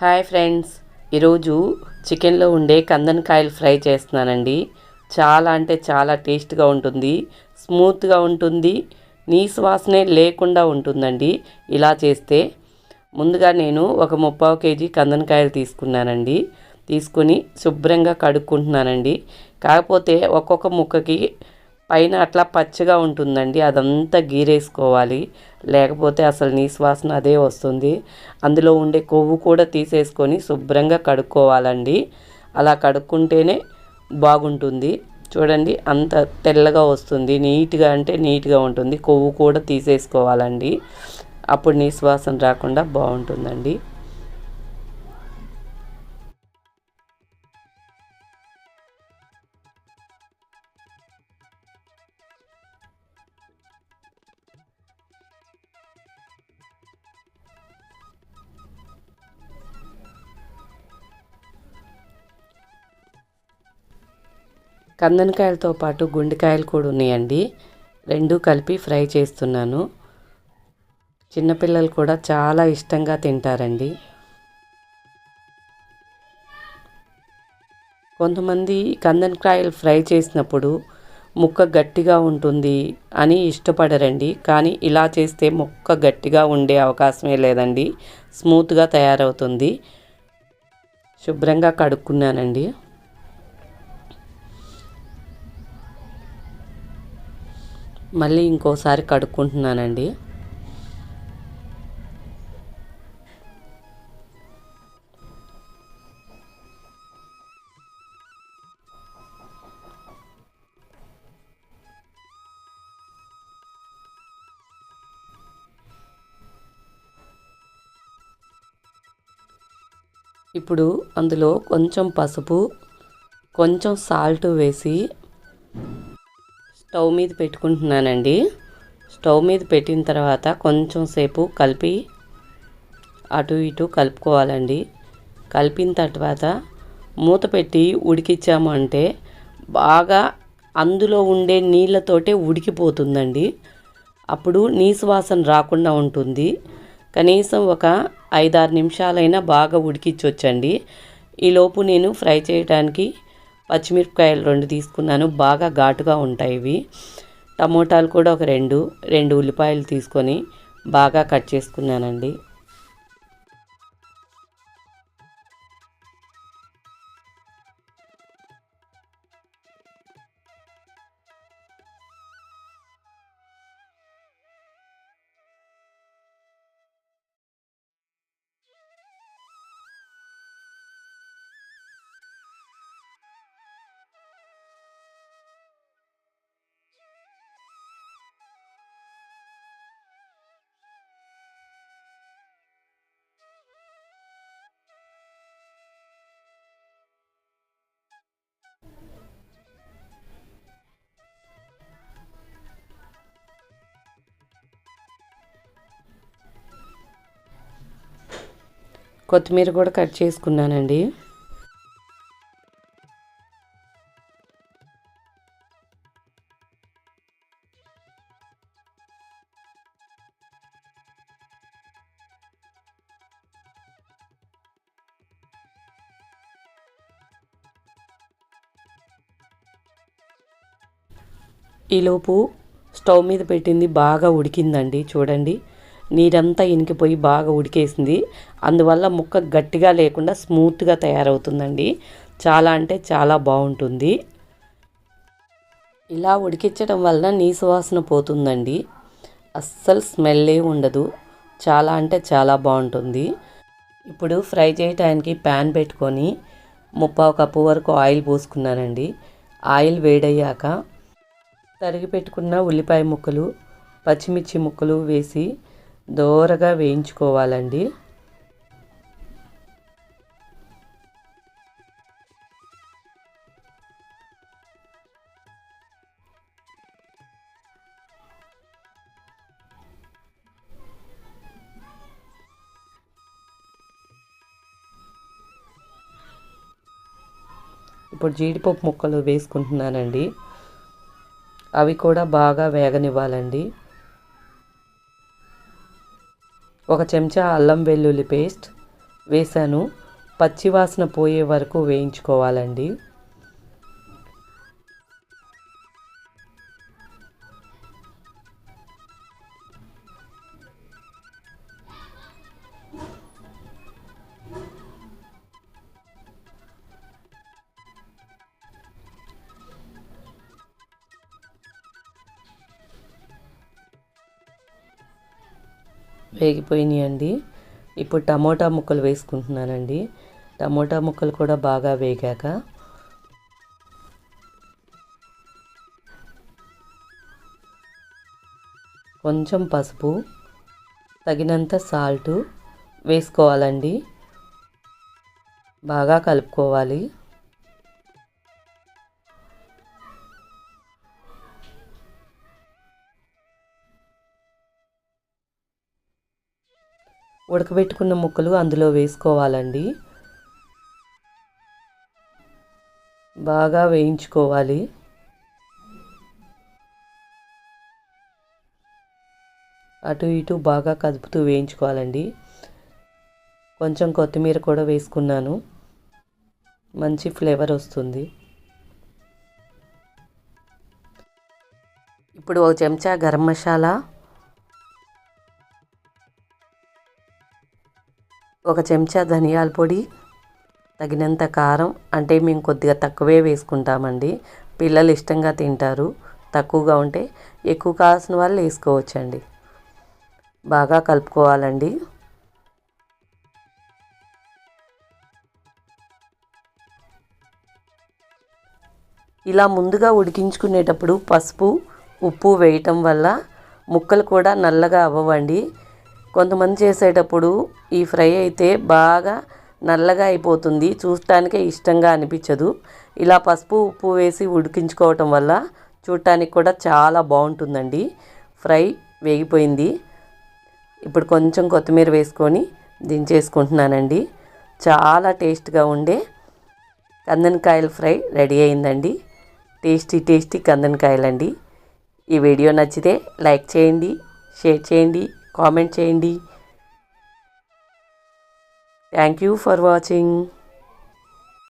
Hi friends. ఈరోజు చికెన్లో ఉండే కందనకాయలు ఫ్రై చేస్తున్నానండి. చాలా అంటే చాలా టేస్ట్గా ఉంటుంది స్మూత్గా ఉంటుంది నీసు వాసనే లేకుండా ఉంటుందండి. ఇలా చేస్తే ముందుగా నేను ఒక ముప్పావు కేజీ కందనకాయలు తీసుకున్నానండి. తీసుకుని శుభ్రంగా కడుక్కుంటున్నానండి. కాకపోతే ఒక్కొక్క ముక్కకి పైన అట్లా పచ్చిగా ఉంటుందండి అదంతా గీరేసుకోవాలి. లేకపోతే అసలు నీసువాసన అదే వస్తుంది. అందులో ఉండే కొవ్వు కూడా తీసేసుకొని శుభ్రంగా కడుక్కోవాలండి. అలా కడుక్కుంటేనే బాగుంటుంది. చూడండి అంత తెల్లగా వస్తుంది. నీట్గా అంటే నీట్గా ఉంటుంది. కొవ్వు కూడా తీసేసుకోవాలండి. అప్పుడు నీసువాసన రాకుండా బాగుంటుందండి. కందనకాయలతో పాటు గుండెకాయలు కూడా ఉన్నాయండి. రెండు కలిపి ఫ్రై చేస్తున్నాను. చిన్నపిల్లలు కూడా చాలా ఇష్టంగా తింటారండి. కొంతమంది కందనకాయలు ఫ్రై చేసినప్పుడు ముక్క గట్టిగా ఉంటుంది అని ఇష్టపడరండి. కానీ ఇలా చేస్తే ముక్క గట్టిగా ఉండే అవకాశమే లేదండి. స్మూత్గా తయారవుతుంది. శుభ్రంగా కడుక్కున్నానండి. మళ్ళీ ఇంకోసారి కడుక్కుంటున్నానండి. ఇప్పుడు అందులో కొంచెం పసుపు కొంచెం సాల్ట్ వేసి స్టవ్ మీద పెట్టుకుంటున్నానండి. స్టవ్ మీద పెట్టిన తర్వాత కొంచెం సేపు కలిపి అటు ఇటు కలుపుకోవాలండి. కలిపిన తర్వాత మూత పెట్టి ఉడికిచ్చాము అంటే బాగా అందులో ఉండే నీళ్ళతోటే ఉడికిపోతుందండి. అప్పుడు నీసు వాసన రాకుండా ఉంటుంది. కనీసం ఒక ఐదారు నిమిషాలైనా బాగా ఉడికించవచ్చండి ఈలోపు నేను ఫ్రై చేయడానికి పచ్చిమిరపకాయలు రెండు తీసుకున్నాను. బాగా ఘాటుగా ఉంటాయి ఇవి. టమోటాలు కూడా ఒక రెండు రెండు ఉల్లిపాయలు తీసుకొని బాగా కట్ చేసుకున్నానండి. కొత్తిమీర కూడా కట్ చేసుకున్నానండి. ఈలోపు స్టవ్ మీద పెట్టింది బాగా ఉడికిందండి చూడండి. నీరంతా ఇనికిపోయి బాగా ఉడికేసింది. అందువల్ల ముక్క గట్టిగా లేకుండా స్మూత్గా తయారవుతుందండి. చాలా అంటే చాలా బాగుంటుంది. ఇలా ఉడికించడం వలన నీసు వాసన పోతుందండి. అస్సలు స్మెల్లే ఉండదు. చాలా అంటే చాలా బాగుంటుంది. ఇప్పుడు ఫ్రై చేయడానికి ప్యాన్ పెట్టుకొని ముప్పావు కప్పు వరకు ఆయిల్ పోసుకున్నానండి. ఆయిల్ వేడయ్యాక తరిగి పెట్టుకున్న ఉల్లిపాయ ముక్కలు పచ్చిమిర్చి ముక్కలు వేసి దోరగా వేయించుకోవాలండి. ఇప్పుడు జీడిపప్పు ముక్కలు వేసుకుంటున్నానండి. అవి కూడా బాగా వేగనివ్వాలండి. ఒక చెంచా అల్లం వెల్లుల్లి పేస్ట్ వేసాను. పచ్చివాసన పోయే వరకు వేయించుకోవాలండి. వేగిపోయినాయండి. ఇప్పుడు టమోటా ముక్కలు వేసుకుంటున్నానండి. టమోటా ముక్కలు కూడా బాగా వేగాక కొంచెం పసుపు తగినంత సాల్ట్ వేసుకోవాలండి. బాగా కలుపుకోవాలి. ఉడకబెట్టుకున్న ముక్కలు అందులో వేసుకోవాలండి. బాగా వేయించుకోవాలి. అటు ఇటు బాగా కదుపుతూ వేయించుకోవాలండి. కొంచెం కొత్తిమీర కూడా వేసుకున్నాను. మంచి ఫ్లేవర్ వస్తుంది. ఇప్పుడు ఒక చెంచా గరం మసాలా ఒక చెంచా ధనియాల పొడి తగినంత కారం అంటే మేము కొద్దిగా తక్కువే వేసుకుంటామండి. పిల్లలు ఇష్టంగా తింటారు. తక్కువగా ఉంటే ఎక్కువ కావాల్సిన వాళ్ళు వేసుకోవచ్చండి. బాగా కలుపుకోవాలండి. ఇలా ముందుగా ఉడికించుకునేటప్పుడు పసుపు ఉప్పు వేయటం వల్ల ముక్కలు కూడా నల్లగా అవ్వవండి. కొంతమంది చేసేటప్పుడు ఈ ఫ్రై అయితే బాగా నల్లగా అయిపోతుంది. చూడటానికే ఇష్టంగా అనిపించదు. ఇలా పసుపు ఉప్పు వేసి ఉడికించుకోవటం వల్ల చూడటానికి కూడా చాలా బాగుంటుందండి. ఫ్రై వేగిపోయింది. ఇప్పుడు కొంచెం కొత్తిమీర వేసుకొని దించేసుకుంటున్నానండి. చాలా టేస్ట్గా ఉండే కందనకాయల ఫ్రై రెడీ అయిందండి. టేస్టీ టేస్టీ కందనకాయలండి. ఈ వీడియో నచ్చితే లైక్ చేయండి షేర్ చేయండి. కామెంట్ చేయండి థ్యాంక్ యూ ఫర్ వాచింగ్